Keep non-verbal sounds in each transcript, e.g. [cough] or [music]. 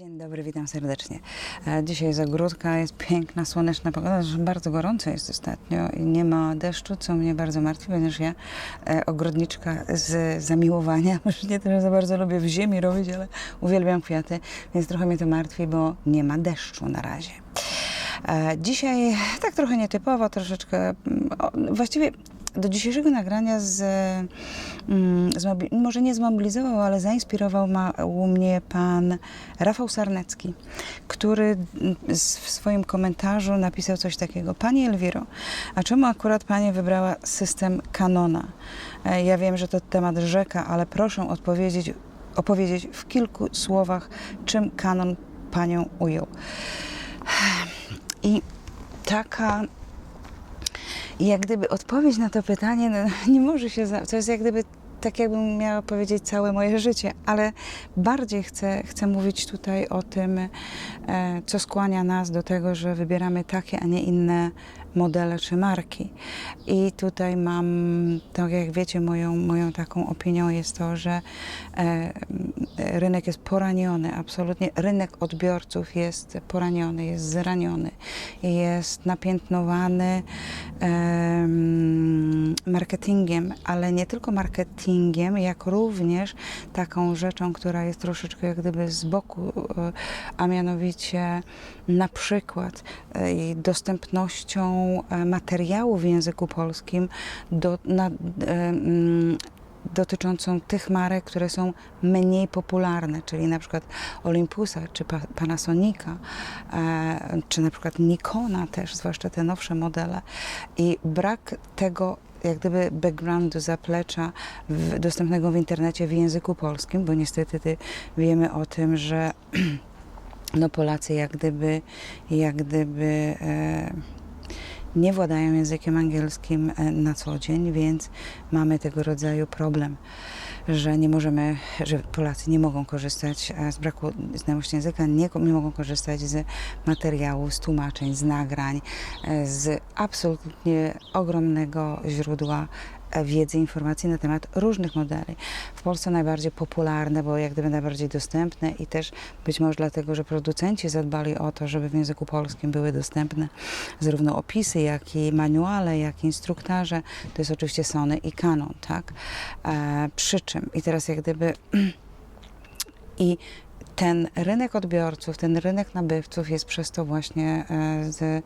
Dzień dobry, witam serdecznie. E, Dzisiaj z ogródka jest piękna, słoneczna pogoda, bardzo gorąco jest ostatnio i nie ma deszczu, co mnie bardzo martwi, ponieważ ja e, ogrodniczka z zamiłowania, [laughs] może nie to, że za bardzo lubię w ziemi robić, ale uwielbiam kwiaty, więc trochę mnie to martwi, bo nie ma deszczu na razie. E, Dzisiaj tak trochę nietypowo, troszeczkę, mm, właściwie do dzisiejszego nagrania z, mm, zmobi- może nie zmobilizował, ale zainspirował ma, u mnie pan Rafał Sarnecki, który z- w swoim komentarzu napisał coś takiego. Pani Elwiro, a czemu akurat Pani wybrała system Canona? E, Ja wiem, że to temat rzeka, ale proszę odpowiedzieć, opowiedzieć w kilku słowach, czym Canon Panią ujął. I taka jak gdyby odpowiedź na to pytanie no, [laughs] nie może się. Za... To jest jak gdyby tak, jakbym miała powiedzieć całe moje życie, ale bardziej chcę, chcę mówić tutaj o tym, e, co skłania nas do tego, że wybieramy takie, a nie inne modele czy marki. I tutaj mam, tak jak wiecie, moją, moją taką opinią jest to, że e, rynek jest poraniony, absolutnie rynek odbiorców jest poraniony, jest zraniony, jest napiętnowany em, marketingiem, ale nie tylko marketingiem, jak również taką rzeczą, która jest troszeczkę jak gdyby z boku, e, a mianowicie na przykład e, dostępnością e, materiału w języku polskim do, na, e, mm, dotyczącą tych marek, które są mniej popularne, czyli na przykład Olympusa, czy Pa- Panasonica, e, czy na przykład Nikona też, zwłaszcza te nowsze modele. I brak tego jak gdyby backgroundu, zaplecza w, dostępnego w internecie w języku polskim, bo niestety ty, wiemy o tym, że [clears throat] no Polacy jak gdyby, jak gdyby e, nie władają językiem angielskim e, na co dzień, więc mamy tego rodzaju problem, że nie możemy, że Polacy nie mogą korzystać e, z braku znajomości języka, nie, nie mogą korzystać z materiału, z tłumaczeń, z nagrań, e, z absolutnie ogromnego źródła wiedzy, informacji na temat różnych modeli. W Polsce najbardziej popularne, bo jak gdyby najbardziej dostępne i też być może dlatego, że producenci zadbali o to, żeby w języku polskim były dostępne zarówno opisy, jak i manuale, jak i instruktaże. To jest oczywiście Sony i Canon, tak? E, przy czym, i teraz jak gdyby [clears throat] i ten rynek odbiorców, ten rynek nabywców jest przez to właśnie e, z, e,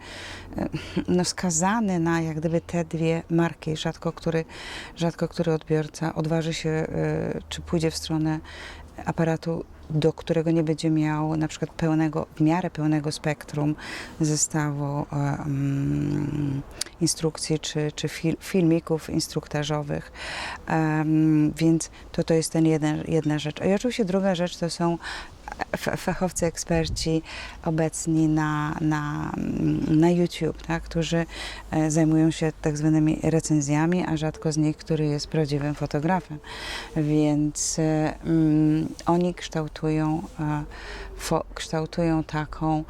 no, skazany na jak gdyby te dwie marki. Rzadko który, rzadko który odbiorca odważy się, e, czy pójdzie w stronę aparatu, do którego nie będzie miał na przykład pełnego, w miarę pełnego spektrum zestawu mm, instrukcji czy, czy fil, filmików instruktażowych. Em, więc to, to jest ten jeden, jedna rzecz. I oczywiście druga rzecz to są fachowcy, eksperci obecni na, na, na YouTube, tak, którzy e, zajmują się tak zwanymi recenzjami, a rzadko z nich, który jest prawdziwym fotografem. Więc e, mm, oni kształtują, e, fo, kształtują taką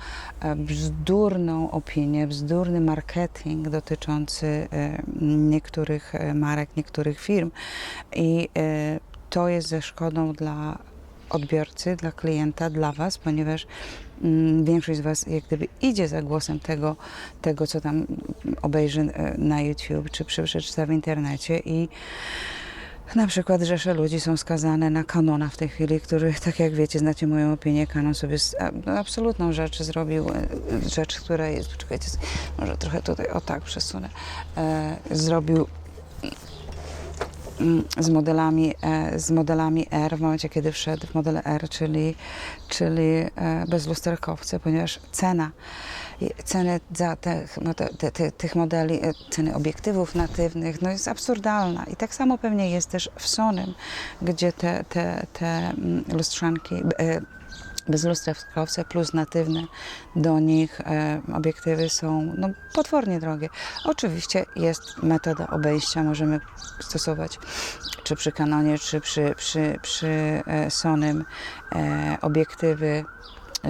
bzdurną opinię, bzdurny marketing dotyczący niektórych marek, niektórych firm. I to jest ze szkodą dla odbiorcy, dla klienta, dla Was, ponieważ mm, większość z Was jak gdyby idzie za głosem tego, tego co tam obejrzy e, na YouTube czy prze- przeczyta w internecie i na przykład rzesze ludzi są skazane na kanona w tej chwili, który, [laughs] tak jak wiecie, znacie moją opinię, kanon sobie no, absolutną rzecz zrobił, e, rzecz, która jest, poczekajcie, może trochę tutaj, o tak przesunę, e, zrobił z modelami, e, z modelami R w momencie, kiedy wszedł w model R, czyli, czyli e, bezlusterkowce, ponieważ cena, ceny za tych, no, te, te, te, tych modeli, e, ceny obiektywów natywnych, no jest absurdalna. I tak samo pewnie jest też w Sonym, gdzie te, te, te mm, lustrzanki, e, bezlusterkowce plus natywne do nich e, obiektywy są no, potwornie drogie. Oczywiście jest metoda obejścia, możemy stosować czy przy Canonie, czy przy, przy, przy e, Sonym e, obiektywy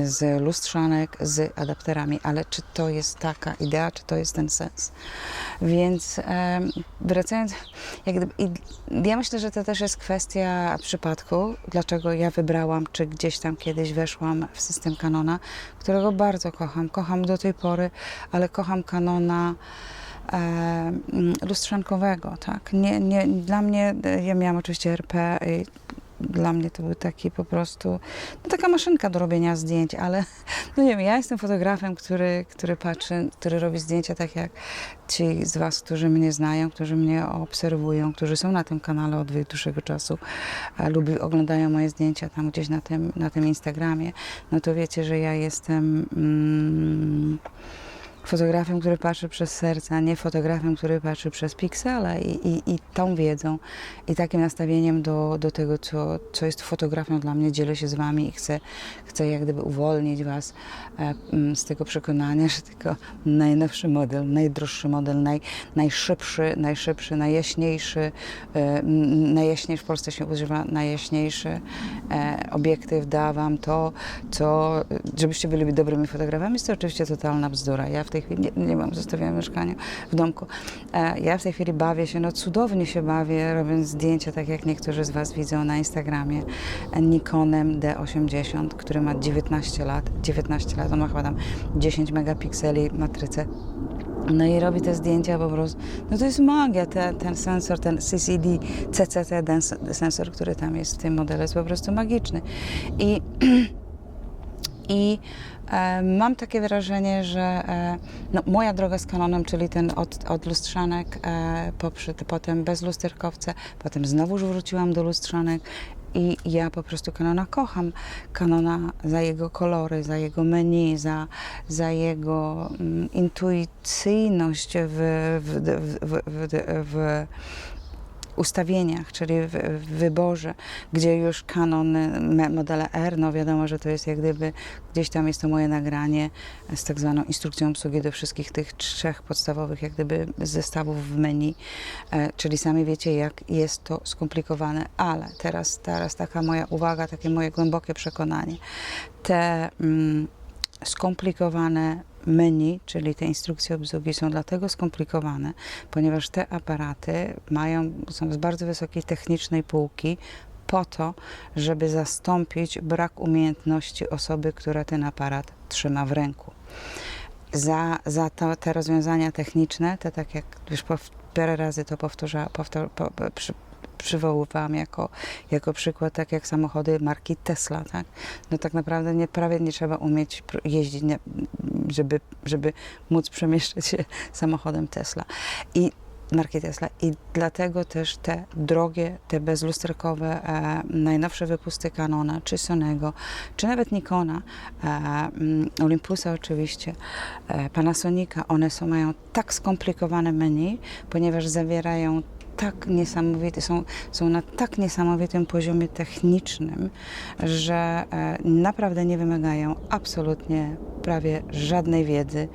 z lustrzanek, z adapterami, ale czy to jest taka idea, czy to jest ten sens? Więc wracając, jak gdyby, ja myślę, że to też jest kwestia przypadku, dlaczego ja wybrałam, czy gdzieś tam kiedyś weszłam w system Canona, którego bardzo kocham. Kocham do tej pory, ale kocham Canona lustrzankowego, tak. Nie, nie, dla mnie, e, ja miałam oczywiście RP dla mnie to był taki po prostu, no taka maszynka do robienia zdjęć, ale [laughs] no nie wiem, ja jestem fotografem, który, który patrzy, który robi zdjęcia tak jak ci z Was, którzy mnie znają, którzy mnie obserwują, którzy są na tym kanale od dłuższego czasu, a lubi, oglądają moje zdjęcia tam gdzieś na tym, na tym Instagramie, no to wiecie, że ja jestem mm, fotografem, który patrzy przez serce, a nie fotografem, który patrzy przez piksele i, i, i tą wiedzą i takim nastawieniem do, do tego, co, co jest fotografią dla mnie, dzielę się z Wami i chcę, chcę jak gdyby uwolnić Was e, z tego przekonania, [laughs] że tylko najnowszy model, najdroższy model, naj, najszybszy, najszybszy, najjaśniejszy, e, najjaśniejszy, w Polsce się używa najjaśniejszy e, obiektyw da Wam to, co, żebyście byli dobrymi fotografami, jest to oczywiście totalna bzdura. Ja w tej chwili nie, nie mam, zostawiam mieszkanie w domku. E, ja w tej chwili bawię się, no cudownie się bawię, robiąc zdjęcia, tak jak niektórzy z Was widzą na Instagramie, e, Nikonem D80, który ma 19 lat. 19 lat, on ma chyba tam 10 megapikseli matrycę. No i robi te zdjęcia po prostu. No to jest magia, te, ten sensor, ten CCD, CCT, ten sensor, który tam jest w tym modelu, jest po prostu magiczny. I [clears throat] i mam takie wrażenie, że e, no, moja droga z kanonem, czyli ten od, od lustrzanek, e, potem bez lusterkowca, potem znowuż wróciłam do lustrzanek i ja po prostu Kanona kocham. Kanona za jego kolory, za jego menu, za, za jego mm, intuicyjność w, w, w, w, w, w ustawieniach, czyli w, w wyborze, gdzie już kanon me- modele R, no wiadomo, że to jest jak gdyby gdzieś tam jest to moje nagranie z tak zwaną instrukcją obsługi do wszystkich tych trzech podstawowych jak gdyby zestawów w menu, e, czyli sami wiecie jak jest to skomplikowane, ale teraz, teraz taka moja uwaga, takie moje głębokie przekonanie, te mm, skomplikowane menu, czyli te instrukcje obsługi są dlatego skomplikowane, ponieważ te aparaty mają, są z bardzo wysokiej technicznej półki po to, żeby zastąpić brak umiejętności osoby, która ten aparat trzyma w ręku. Za, za to, te rozwiązania techniczne, te tak jak już parę razy to powtarza, po, przy, przywoływałam jako, jako przykład, tak jak samochody marki Tesla, tak? No tak naprawdę nie, prawie nie trzeba umieć jeździć, nie, żeby, żeby móc przemieszczać się samochodem Tesla. I marki Tesla i dlatego też te drogie, te bezlusterkowe, e, najnowsze wypusty Canona, czy Sonego, czy nawet Nikona, e, mm, Olympusa oczywiście, e, Panasonica, one są, mają tak skomplikowane menu, ponieważ zawierają tak niesamowite, są, są na tak niesamowitym poziomie technicznym, że e, naprawdę nie wymagają absolutnie prawie żadnej wiedzy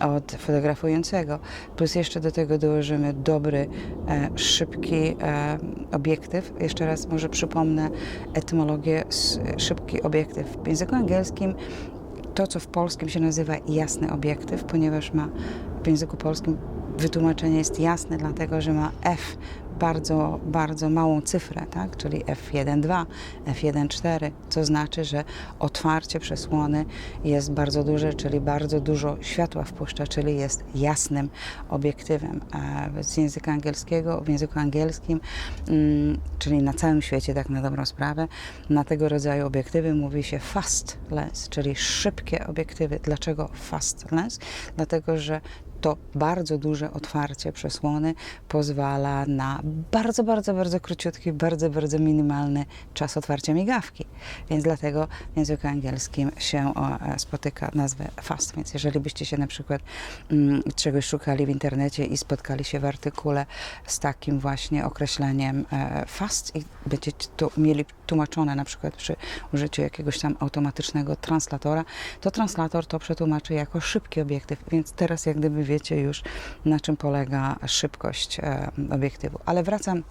od fotografującego. Plus jeszcze do tego dołożymy dobry, e, szybki e, obiektyw. Jeszcze raz może przypomnę etymologię szybki obiektyw. W języku angielskim to, co w polskim się nazywa jasny obiektyw, ponieważ ma w języku polskim wytłumaczenie jest jasne, dlatego że ma F bardzo, bardzo małą cyfrę, tak? czyli F1.2, F1.4, co znaczy, że otwarcie przesłony jest bardzo duże, czyli bardzo dużo światła wpuszcza, czyli jest jasnym obiektywem. A z języka angielskiego, w języku angielskim, mm, czyli na całym świecie, tak na dobrą sprawę, na tego rodzaju obiektywy mówi się fast lens, czyli szybkie obiektywy. Dlaczego fast lens? Dlatego, że to bardzo duże otwarcie przesłony pozwala na bardzo, bardzo, bardzo króciutki, bardzo, bardzo minimalny czas otwarcia migawki. Więc dlatego w języku angielskim się e, spotyka nazwę fast. Więc jeżeli byście się na przykład mm, czegoś szukali w internecie i spotkali się w artykule z takim właśnie określeniem e, fast i będziecie tu mieli tłumaczone na przykład przy użyciu jakiegoś tam automatycznego translatora, to translator to przetłumaczy jako szybki obiektyw, więc teraz jak gdyby wiecie już na czym polega szybkość e, obiektywu. Ale wracam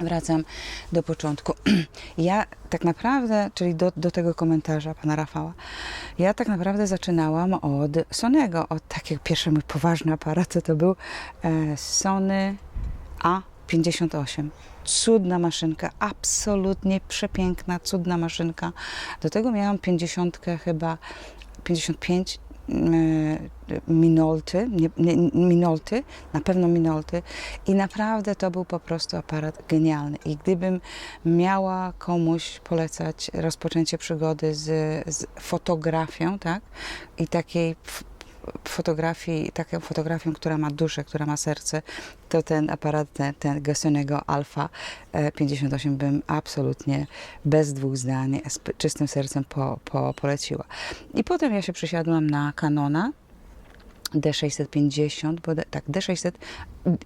Wracam do początku. [clears throat] Ja tak naprawdę, czyli do, do tego komentarza pana Rafała, ja tak naprawdę zaczynałam od Sonego, od takiego pierwszy mój poważny aparat, to, był e, Sony A58. Cudna maszynka, absolutnie przepiękna, cudna maszynka. Do tego miałam 50 chyba, 55 e, Minolty, nie, nie, Minolty, na pewno Minolty. I naprawdę to był po prostu aparat genialny. I gdybym miała komuś polecać rozpoczęcie przygody z, z fotografią, tak, i takiej fotografii, taką fotografią, która ma duszę, która ma serce, to ten aparat, ten, ten Gessonego Alpha e, 58 bym absolutnie bez dwóch zdań, z czystym sercem po, po, poleciła. I potem ja się przesiadłam na Canona D650, bo D, tak, D600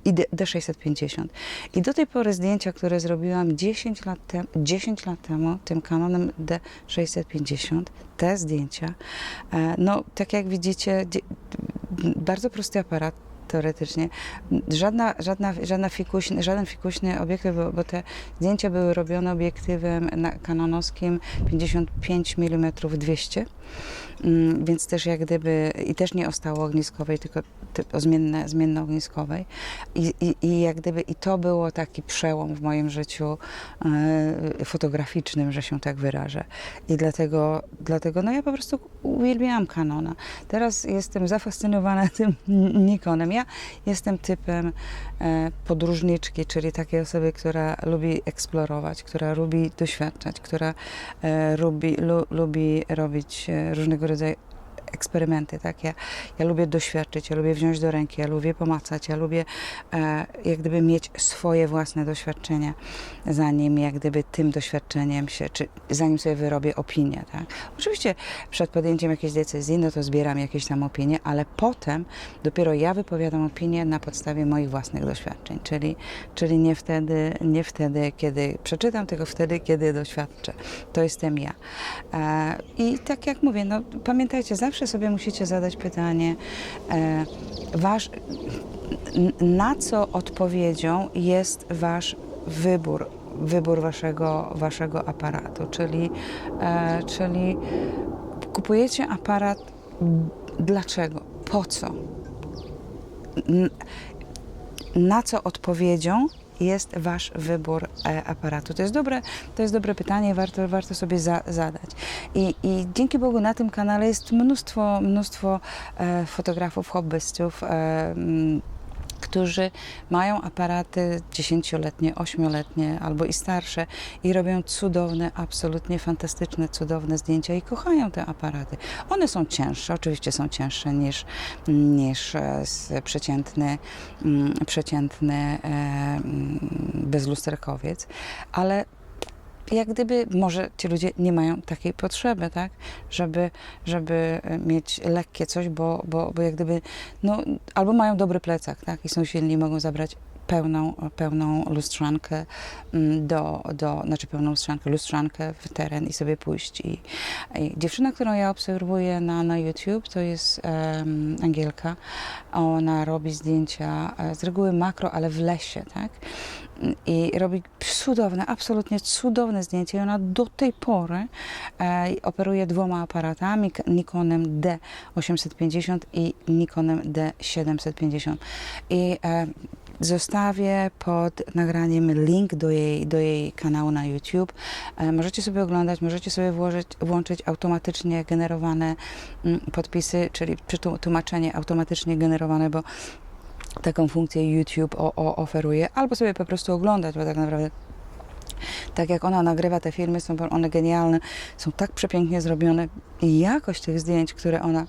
i D, D650. I do tej pory zdjęcia, które zrobiłam 10 lat, tem, 10 lat temu tym Canonem D650, te zdjęcia, e, no tak jak widzicie, bardzo prosty aparat, teoretycznie. Żadna, żadna, żadna fikuśny, żaden fikuśny obiektyw, bo, bo te zdjęcia były robione obiektywem kanonowskim 55 mm 200, mm, więc też jak gdyby, i też nie o stało ogniskowej, tylko ty- o zmienne, zmienne ogniskowej. I, i, I jak gdyby, i to było taki przełom w moim życiu e, fotograficznym, że się tak wyrażę. I dlatego, dlatego, no ja po prostu uwielbiałam Canona. Teraz jestem zafascynowana [laughs] tym Nikonem. Ja jestem typem e, podróżniczki, czyli takiej osoby, która lubi eksplorować, która lubi doświadczać, która e, lubi, lu, lubi robić e, różnego rodzaju eksperymenty, tak? Ja, ja lubię doświadczyć, ja lubię wziąć do ręki, ja lubię pomacać, ja lubię e, jak gdyby mieć swoje własne doświadczenia, zanim jak gdyby tym doświadczeniem się, czy zanim sobie wyrobię opinię, tak? Oczywiście przed podjęciem jakiejś decyzji, no to zbieram jakieś tam opinie, ale potem dopiero ja wypowiadam opinię na podstawie moich własnych doświadczeń, czyli, czyli nie wtedy, nie wtedy, kiedy przeczytam, tylko wtedy, kiedy doświadczę. To jestem ja. E, I tak jak mówię, no pamiętajcie, zawsze sobie musicie zadać pytanie, e, wasz, na co odpowiedzią jest wasz wybór, wybór waszego, waszego aparatu, czyli, e, czyli kupujecie aparat dlaczego, po co, na co odpowiedzią jest wasz wybór e, aparatu? To jest dobre, to jest dobre pytanie, warto, warto sobie za, zadać. I, I dzięki Bogu na tym kanale jest mnóstwo, mnóstwo e, fotografów, hobbystów, e, którzy mają aparaty dziesięcioletnie, ośmioletnie albo i starsze i robią cudowne, absolutnie fantastyczne, cudowne zdjęcia i kochają te aparaty. One są cięższe, oczywiście są cięższe niż, niż e, przeciętny, mm, przeciętny e, mm, bezlusterkowiec, ale jak gdyby może ci ludzie nie mają takiej potrzeby, tak, żeby, żeby e, mieć lekkie coś, bo, bo, bo jak gdyby, no, albo mają dobry plecak, tak, i są silni, mogą zabrać pełną, pełną lustrzankę mm, do, do, znaczy pełną lustrzankę, lustrzankę w teren i sobie pójść. I, i dziewczyna, którą ja obserwuję na, na YouTube, to jest em, Angielka. Ona robi zdjęcia e, z reguły makro, ale w lesie, tak? i robi cudowne, absolutnie cudowne zdjęcia. I ona do tej pory e, operuje dwoma aparatami, Nikonem D850 i Nikonem D750. I e, zostawię pod nagraniem link do jej, do jej kanału na YouTube. E, możecie sobie oglądać, możecie sobie włożyć, włączyć automatycznie generowane mm, podpisy, czyli tłumaczenie automatycznie generowane, bo taką funkcję YouTube o, o, oferuje, albo sobie po prostu oglądać, bo tak naprawdę tak jak ona nagrywa te filmy, są one genialne, są tak przepięknie zrobione i jakość tych zdjęć, które ona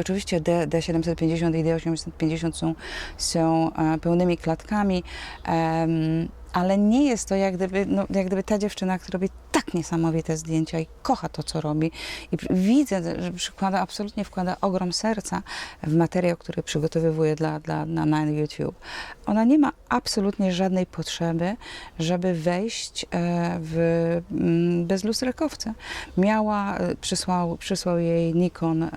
Oczywiście D, D750 i D850 są, są e, pełnymi klatkami, em, ale nie jest to jak gdyby, no, jak gdyby ta dziewczyna, która robi tak niesamowite zdjęcia i kocha to, co robi. I widzę, że przykłada, absolutnie wkłada ogrom serca w materiał, który przygotowywuje dla, dla, na, na YouTube. Ona nie ma absolutnie żadnej potrzeby, żeby wejść e, w mm, bezlusterkowce. Miała, e, przysłał, przysłał jej Nikon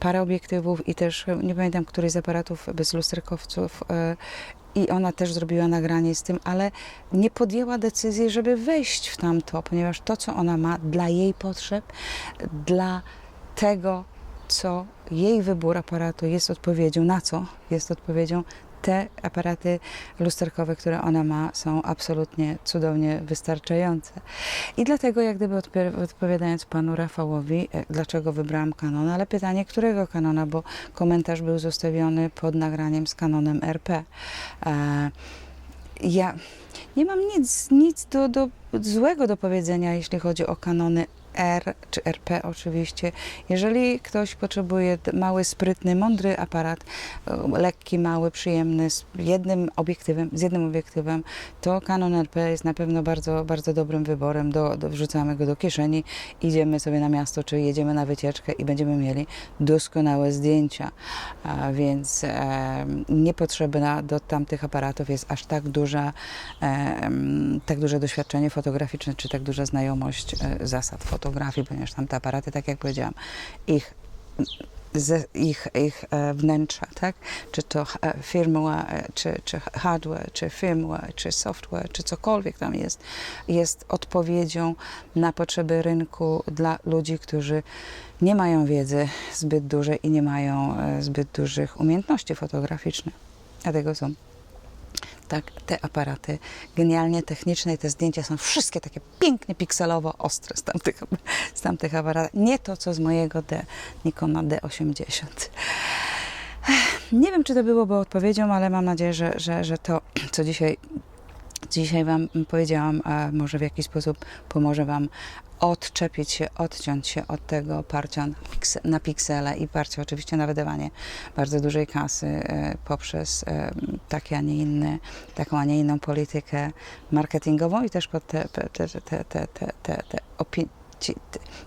parę obiektywów i też e, nie pamiętam któryś z aparatów bez lusterkowców. e, I ona też zrobiła nagranie z tym, ale nie podjęła decyzji, żeby wejść w tamto, ponieważ to, co ona ma dla jej potrzeb, dla tego, co jej wybór aparatu jest odpowiedzią, na co jest odpowiedzią, te aparaty lusterkowe, które ona ma, są absolutnie cudownie wystarczające. I dlatego, jak gdyby odpowiadając panu Rafałowi, e, dlaczego wybrałam Canon, ale pytanie, którego Canona, bo komentarz był zostawiony pod nagraniem z Canonem RP. E, ja nie mam nic, nic do, do, złego do powiedzenia, jeśli chodzi o kanony R czy RP oczywiście. Jeżeli ktoś potrzebuje mały, sprytny, mądry aparat, e, lekki, mały, przyjemny, z jednym obiektywem, z jednym obiektywem, to Canon RP jest na pewno bardzo, bardzo dobrym wyborem. Do, do, wrzucamy go do kieszeni, idziemy sobie na miasto, czy jedziemy na wycieczkę i będziemy mieli doskonałe zdjęcia. A więc e, niepotrzebna do tamtych aparatów jest aż tak duża, e, tak duże doświadczenie fotograficzne, czy tak duża znajomość e, zasad fotografii, ponieważ tamte aparaty, tak jak powiedziałam, ich ich, ich e, wnętrza, tak? Czy to e, firmware, e, czy, czy hardware, czy firmware, czy software, czy cokolwiek tam jest, jest odpowiedzią na potrzeby rynku dla ludzi, którzy nie mają wiedzy zbyt dużej i nie mają zbyt dużych umiejętności fotograficznych. Dlatego są tak, te aparaty genialnie techniczne i te zdjęcia są wszystkie takie pięknie pikselowo ostre z tamtych, z tamtych aparatów. Nie to, co z mojego D, Nikona D80. Nie wiem, czy to byłoby odpowiedzią, ale mam nadzieję, że, że, że to, co dzisiaj, dzisiaj Wam powiedziałam, a może w jakiś sposób pomoże Wam odczepić się, odciąć się od tego oparcia na, pikse, na piksele i parcia oczywiście na wydawanie bardzo dużej kasy e, poprzez e, takie, a nie inne, taką, a nie inną politykę marketingową i też te, te, te, te, te, te, te, ci,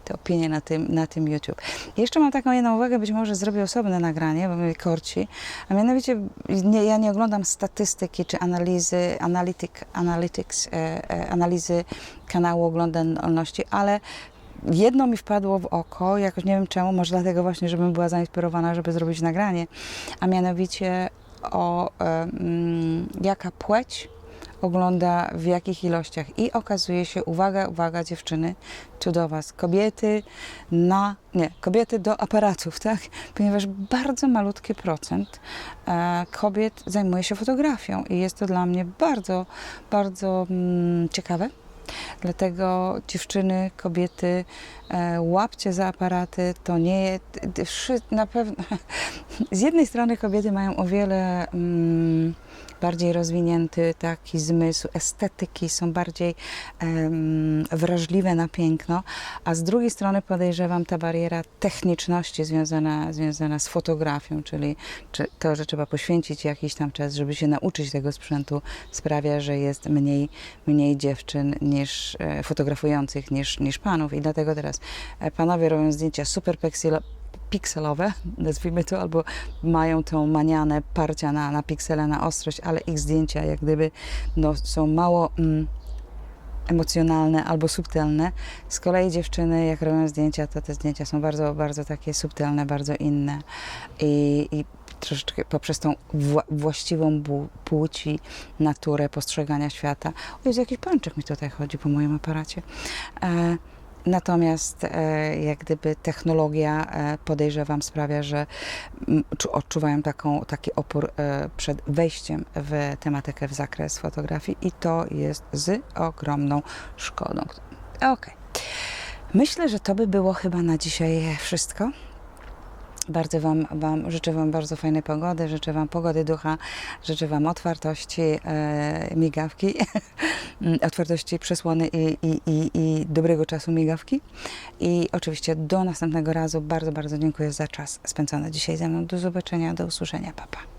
te, opinie na tym, na tym YouTube. Jeszcze mam taką jedną uwagę, być może zrobię osobne nagranie, bo mnie korci, a mianowicie nie, ja nie oglądam statystyki czy analizy, analytic, analytics, e, e, analizy kanału oglądalności, ale jedno mi wpadło w oko, jakoś nie wiem czemu, może dlatego właśnie, żebym była zainspirowana, żeby zrobić nagranie, a mianowicie o e, mm, jaka płeć ogląda w jakich ilościach i okazuje się, uwaga, uwaga dziewczyny, tu do Was, kobiety na, nie, kobiety do aparatów, tak? Ponieważ bardzo malutki procent e, kobiet zajmuje się fotografią i jest to dla mnie bardzo, bardzo mm, ciekawe. Dlatego dziewczyny, kobiety, e, łapcie za aparaty, to nie jest, na pewno, [laughs] z jednej strony kobiety mają o wiele mm, bardziej rozwinięty taki zmysł estetyki, są bardziej wrażliwe na piękno, a z drugiej strony podejrzewam ta bariera techniczności związana, związana z fotografią, czyli czy to, że trzeba poświęcić jakiś tam czas, żeby się nauczyć tego sprzętu, sprawia, że jest mniej, mniej dziewczyn niż e, fotografujących niż, niż panów i dlatego teraz e, panowie robią zdjęcia super pikselowe, [laughs] nazwijmy to, albo mają tą manianę parcia na, na piksele, na ostrość, ale ich zdjęcia jak gdyby no, są mało mm, emocjonalne albo subtelne. Z kolei dziewczyny, jak robią zdjęcia, to te zdjęcia są bardzo, bardzo takie subtelne, bardzo inne i, i troszeczkę poprzez tą wła- właściwą płci, naturę postrzegania świata. O Jezu, jakiś pączek mi tutaj chodzi po moim aparacie. E, Natomiast e, jak gdyby technologia e, podejrzewam sprawia, że czu- odczuwają taką, taki opór e, przed wejściem w tematykę, w zakres fotografii i to jest z ogromną szkodą. Okej. Myślę, że to by było chyba na dzisiaj wszystko. Bardzo wam, wam życzę Wam bardzo fajnej pogody, życzę Wam pogody ducha, życzę Wam otwartości, e, migawki, [laughs] otwartości przesłony i, i, i, i dobrego czasu migawki. I oczywiście do następnego razu bardzo, bardzo dziękuję za czas spędzony dzisiaj ze mną. Do zobaczenia, do usłyszenia, papa.